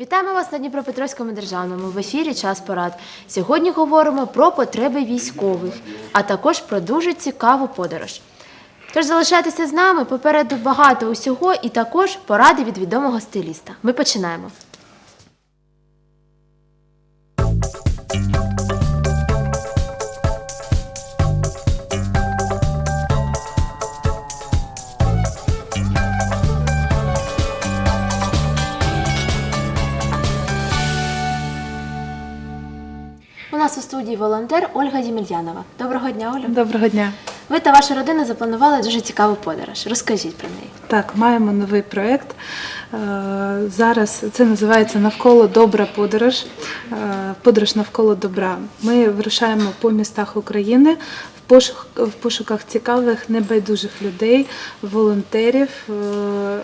Вітаємо вас на Дніпропетровському державному в ефірі Час порад. Сьогодні говоримо про потреби військових, а також про дуже цікаву подорож. Тож залишайтеся з нами, попереду багато усього і також поради від відомого стиліста. Ми починаємо. Студії волонтер Ольга Ємельянова. Доброго дня, Оля. Доброго дня. Ви та ваша родина запланували дуже цікаву подорож. Розкажіть про неї. Так, маємо новий проєкт. Е, Зараз це називається Навколо добра подорож. Е, Подорож навколо добра. Ми вирушаємо по містах України в пошук в пошуках цікавих небайдужих людей, волонтерів, е,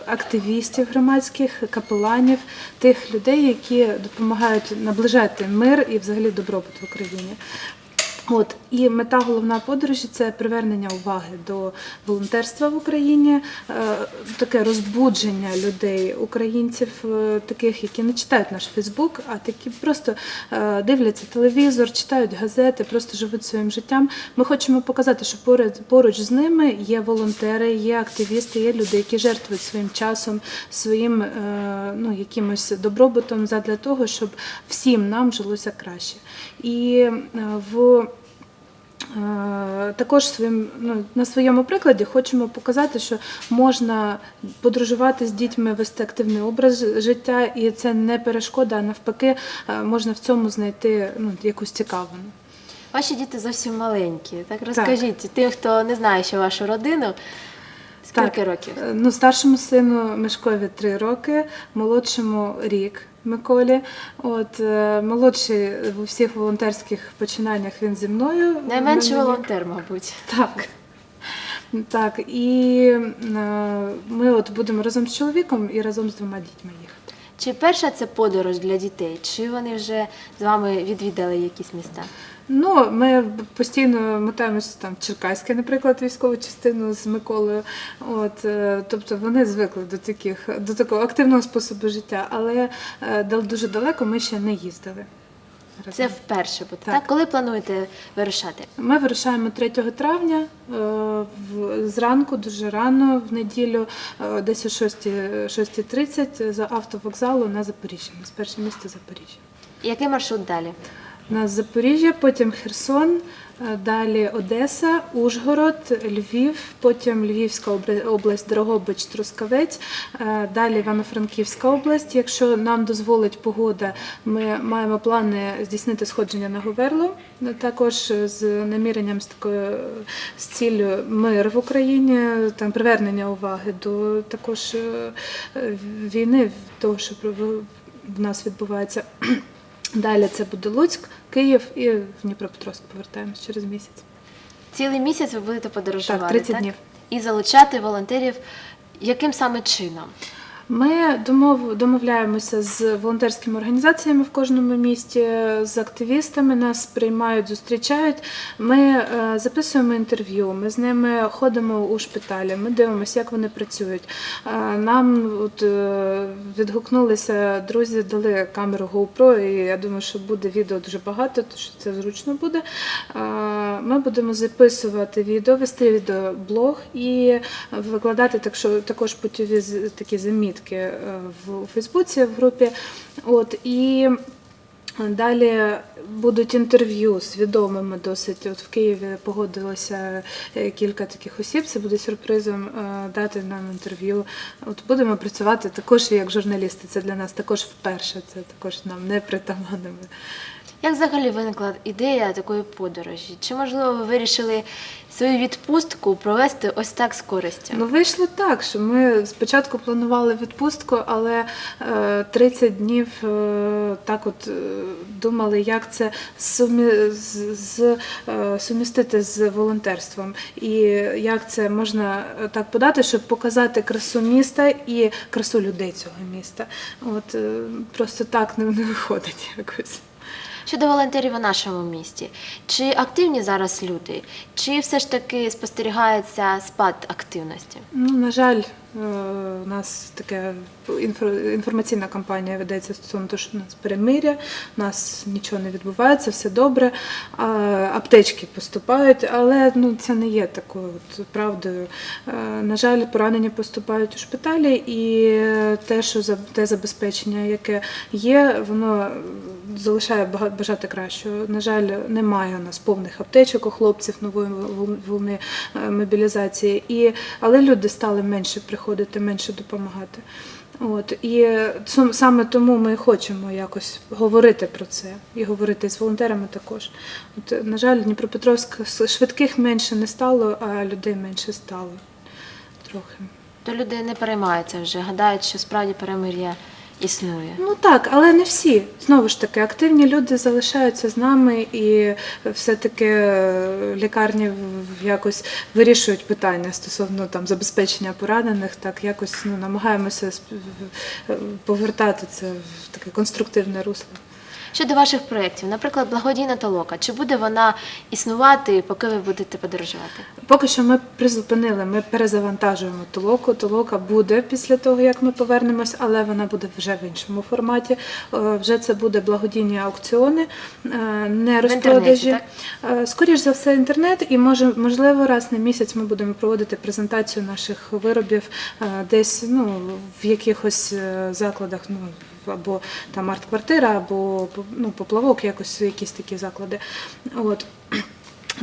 активістів громадських, капеланів, тих людей, які допомагають наближати мир і взагалі добробут в Україні. От і мета головна подорожі це привернення уваги до волонтерства в Україні, е, таке розбудження людей, українців, е, таких, які не читають наш Фейсбук, а такі просто е, дивляться телевізор, читають газети, просто живуть своїм життям. Ми хочемо показати, що поруч з ними є волонтери, є активісти, є люди, які жертвують своїм часом, своїм ну, якимось добробутом задля того, щоб всім нам жилося краще. І в Також своїм ну на своєму прикладі хочемо показати, що можна подорожувати з дітьми, вести активний образ життя, і це не перешкода, а навпаки, е, можна в цьому знайти ну якусь цікавину. Ваші діти зовсім маленькі. Так розкажіть тим, хто не знає, що вашу родину, скільки Так. років? Е, Ну, старшому сину Мишкові три роки, молодшому рік Миколі. От е, молодший у всіх волонтерських починаннях він зі мною. Найменший волонтер, мабуть. Так. Так, і е, ми от будемо разом з чоловіком і разом з двома дітьми їхати. Чи перша це подорож для дітей? Чи вони вже з вами відвідали якісь міста? Ну, ми постійно мотаємося там Черкаське, наприклад, військову частину з Миколою. От, е, тобто вони звикли до таких до такого активного способу життя, але е, дуже далеко ми ще не їздили. Це вперше буде. Так. Так. Коли плануєте вирушати? Ми вирушаємо 3 травня е, зранку, дуже рано, в неділю, е, десь о 6, 6.30 за автовокзалу на Запоріжжя. з перше місто Запоріжжя. Який маршрут далі? У нас Запоріжжя, потім Херсон, е, далі Одеса, Ужгород, Львів, потім Львівська область, Дрогобич, Трускавець, е, далі Івано-Франківська область. Якщо нам дозволить погода, ми маємо плани здійснити сходження на Говерло, е, також з наміренням з такою з ціллю мир в Україні, там привернення уваги до також війни, того, що в нас відбувається. Далі це буде Луцьк, Київ і в Дніпропетровськ повертаємось через місяць. Цілий місяць ви будете подорожувати. Так, 30 днів. І залучати волонтерів яким саме чином? Ми домов, домовляємося з волонтерськими організаціями в кожному місті, з активістами нас приймають, зустрічають. Ми е, записуємо інтерв'ю, ми з ними ходимо у шпиталі, ми дивимося, як вони працюють. Е, нам от, е, відгукнулися друзі, дали камеру GoPro, і я думаю, що буде відео дуже багато, тому що це зручно буде. Ми будемо записувати відео, вести відеоблог і викладати так, що також путіві такі замітки е, в Фейсбуці в групі. От і Далі будуть інтерв'ю з відомими досить. От в Києві погодилося е, кілька таких осіб. Це буде сюрпризом е, дати нам інтерв'ю. От будемо працювати також як журналісти. Це для нас також вперше. Це також нам не притаманними. Як взагалі виникла ідея такої подорожі? Чи можливо ви вирішили свою відпустку провести ось так з користю? Ну вийшло так, що ми спочатку планували відпустку, але е, 30 днів е, так от е, думали, як це сумі, з, з, е, сумістити з волонтерством, і як це можна е, так подати, щоб показати красу міста і красу людей цього міста. От е, просто так не виходить якось. Щодо волонтерів у нашому місті, чи активні зараз люди, чи все ж таки спостерігається спад активності? Ну, на жаль, у нас така інформаційна кампанія ведеться стосовно того, що у нас перемиря, у нас нічого не відбувається, все добре. Аптечки поступають, але ну, це не є такою от правдою. Е, На жаль, поранені поступають у шпиталі, і те, що те забезпечення, яке є, воно залишає бажати кращого. На жаль, немає у нас повних аптечок у хлопців нової волни е, мобілізації. І, але люди стали менше приходити, менше допомагати. От і цум- саме тому ми хочемо якось говорити про це і говорити з волонтерами також. От, на жаль, Дніпропетровськ швидких менше не стало, а людей менше стало трохи. То люди не переймаються вже, гадають, що справді перемир'я існує. Ну так, але не всі. Знову ж таки, активні люди залишаються з нами, і все-таки е, лікарні якось вирішують питання стосовно там забезпечення поранених. Так якось ну намагаємося повертати це в таке конструктивне русло. Щодо ваших проєктів, наприклад, благодійна толока, чи буде вона існувати, поки ви будете подорожувати? Поки що ми призупинили, ми перезавантажуємо толоку. Толока буде після того, як ми повернемось, але вона буде вже в іншому форматі. Е, Вже це буде благодійні аукціони, е, не розпродажі. Е, Скоріш за все, інтернет, і може, можливо, раз на місяць ми будемо проводити презентацію наших виробів десь ну, в якихось закладах. Ну, або там арт-квартира, або ну, поплавок, якось якісь такі заклади. От.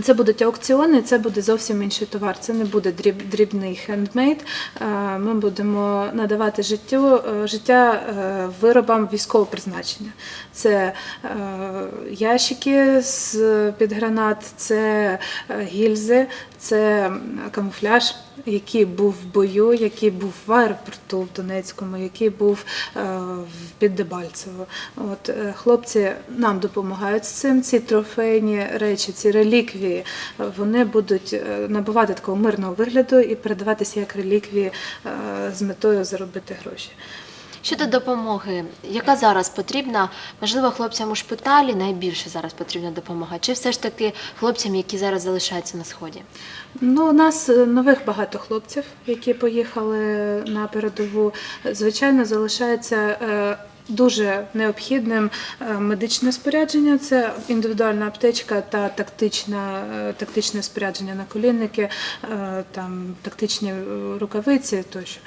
Це будуть аукціони, це буде зовсім інший товар. Це не буде дріб, дрібний хендмейд. Ми будемо надавати життю, е, життя е, виробам військового призначення. Це е, ящики з під гранат, це гільзи, це камуфляж, який був в бою, який був в аеропорту в Донецькому, який був е, під Дебальцево. От е, хлопці нам допомагають з цим. Ці трофейні речі, ці реліквії, е, вони будуть набувати такого мирного вигляду і передаватися як реліквії з метою заробити гроші. Щодо допомоги, яка зараз потрібна, можливо, хлопцям у шпиталі найбільше зараз потрібна допомога, чи все ж таки хлопцям, які зараз залишаються на сході? Ну, у нас е, нових багато хлопців, які поїхали на передову. Звичайно, залишається е, дуже необхідним е, медичне спорядження. Це індивідуальна аптечка та тактична, е, тактичне спорядження на колінники, е, там тактичні рукавиці тощо.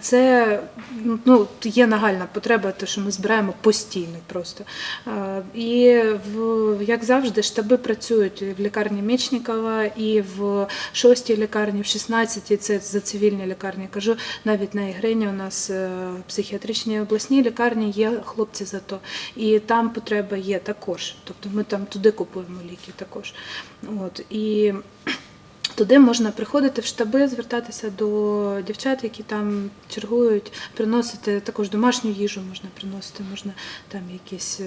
Це ну, є нагальна потреба, те, що ми збираємо постійно просто. І як завжди, штаби працюють в лікарні Мічникова, і в шостій лікарні, в 16-й, це за цивільні лікарні. Кажу, навіть на Ігрині у нас в психіатричній обласній лікарні є хлопці зато. І там потреба є також. Тобто ми там туди купуємо ліки також. От. І Туди можна приходити в штаби, звертатися до дівчат, які там чергують, приносити також домашню їжу можна приносити, можна там якісь е,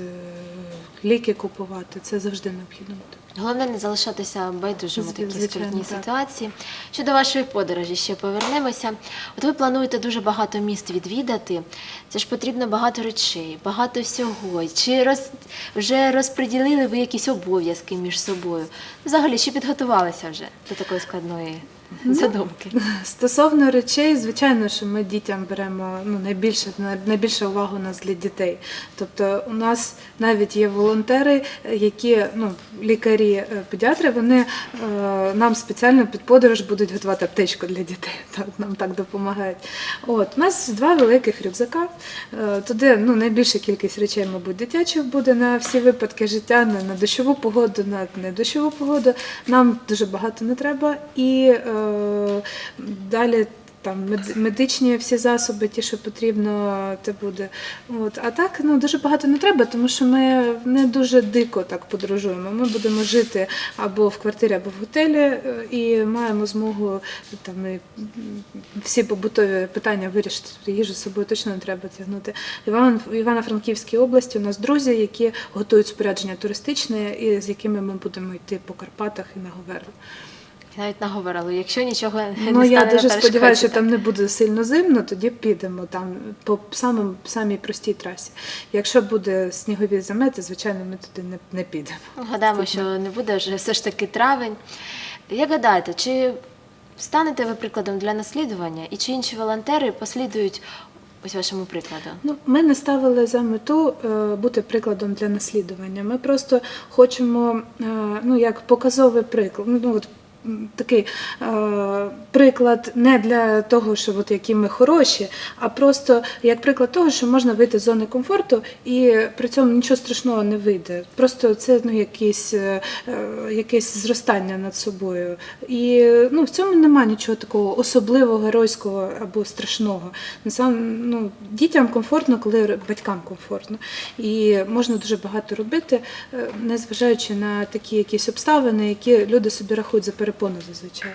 ліки купувати. Це завжди необхідно. Головне не залишатися байдужими в Зв- такій скрутній ситуації. Щодо вашої подорожі, ще повернемося. От ви плануєте дуже багато міст відвідати. Це ж потрібно багато речей, багато всього. Чи роз... вже розподілили ви якісь обов'язки між собою? Взагалі, чи підготувалися вже до такої складної задумки? Стосовно речей, звичайно, що ми дітям беремо ну, найбільше, найбільше увагу у нас для дітей. Тобто у нас навіть є волонтери, які ну, лікарі, е, педіатри, вони е, нам спеціально під подорож будуть готувати аптечку для дітей. Так, нам так допомагають. От, у нас два великих рюкзака. Е, туди ну, найбільша кількість речей, мабуть, дитячих буде на всі випадки життя, на, на дощову погоду, на недощову погоду. Нам дуже багато не треба. І е, далі там медичні всі засоби, ті, що потрібно, це буде. От. А так ну, дуже багато не треба, тому що ми не дуже дико так подорожуємо. Ми будемо жити або в квартирі, або в готелі, е, і маємо змогу там і, всі побутові питання вирішити. Їжу з собою точно не треба тягнути. Іван- в Івано-Франківській області у нас друзі, які готують спорядження туристичне, і з якими ми будемо йти по Карпатах і на Навіть наговорили, якщо нічого не Ну я дуже сподіваюся, що там не буде сильно зимно, тоді підемо там по самим самій простій трасі. Якщо буде снігові замети, звичайно, ми туди не, не підемо. Гадаємо, що не буде вже все ж таки травень. Як гадаєте, чи станете ви прикладом для наслідування, і чи інші волонтери послідують ось вашому прикладу? Ну, ми не ставили за мету е, бути прикладом для наслідування. Ми просто хочемо, е, ну як показовий приклад. Ну от м, такий е, приклад не для того, що от які ми хороші, а просто як приклад того, що можна вийти з зони комфорту і при цьому нічого страшного не вийде. Просто це ну якесь, е, якесь зростання над собою. І ну в цьому немає нічого такого особливого, геройського або страшного. Насам ну дітям комфортно, коли батькам комфортно. І можна дуже багато робити, е, незважаючи на такі якісь обставини, які люди собі рахують за перепону зазвичай.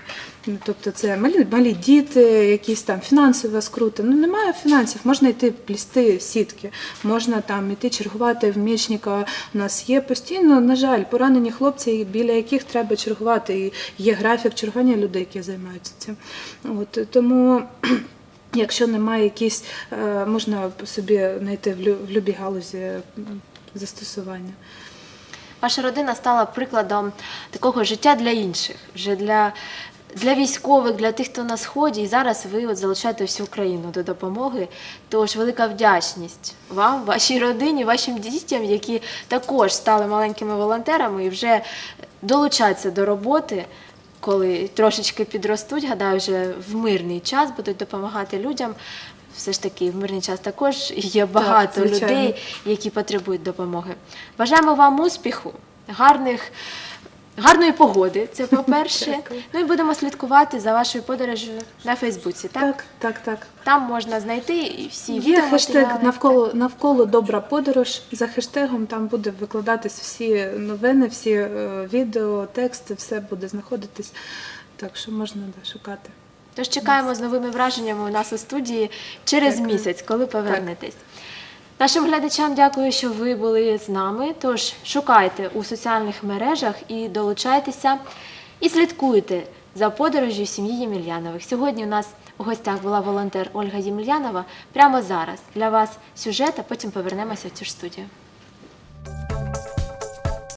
Ну, тобто це малі, малі діти, якісь там фінансова скрута. Ну немає фінансів, можна йти плісти сітки, можна там іти чергувати в мічника. У нас є постійно, на жаль, поранені хлопці, біля яких треба чергувати. І є графік чергування людей, які займаються цим. От тому. Якщо немає якісь, е, можна собі знайти в любій галузі застосування. Ваша родина стала прикладом такого життя для інших, вже для, для військових, для тих, хто на сході. І зараз ви от залучаєте всю Україну до допомоги. Тож велика вдячність вам, вашій родині, вашим дітям, які також стали маленькими волонтерами і вже долучаються до роботи. Коли трошечки підростуть, гадаю, вже в мирний час будуть допомагати людям. Все ж таки, в мирний час також є багато звичайно. людей, які потребують допомоги. Бажаємо вам успіху, гарних, гарної погоди. Це по-перше. Ну і будемо слідкувати за вашою подорожю на Фейсбуці. Так, Так, так, так. там можна знайти і всі Є відеоматеріали. хештег навколо навколо добра подорож. За хештегом там буде викладатись всі новини, всі е, відео, тексти, все буде знаходитись. Так що можна да, шукати. Тож чекаємо з новими враженнями у нас у студії через Дякую. місяць, коли повернетесь. Нашим глядачам дякую, що ви були з нами. Тож шукайте у соціальних мережах і долучайтеся, і слідкуйте за подорожю сім'ї Ємельянових. Сьогодні у нас у гостях була волонтер Ольга Ємельянова. Прямо зараз для вас сюжет, а потім повернемося в цю ж студію.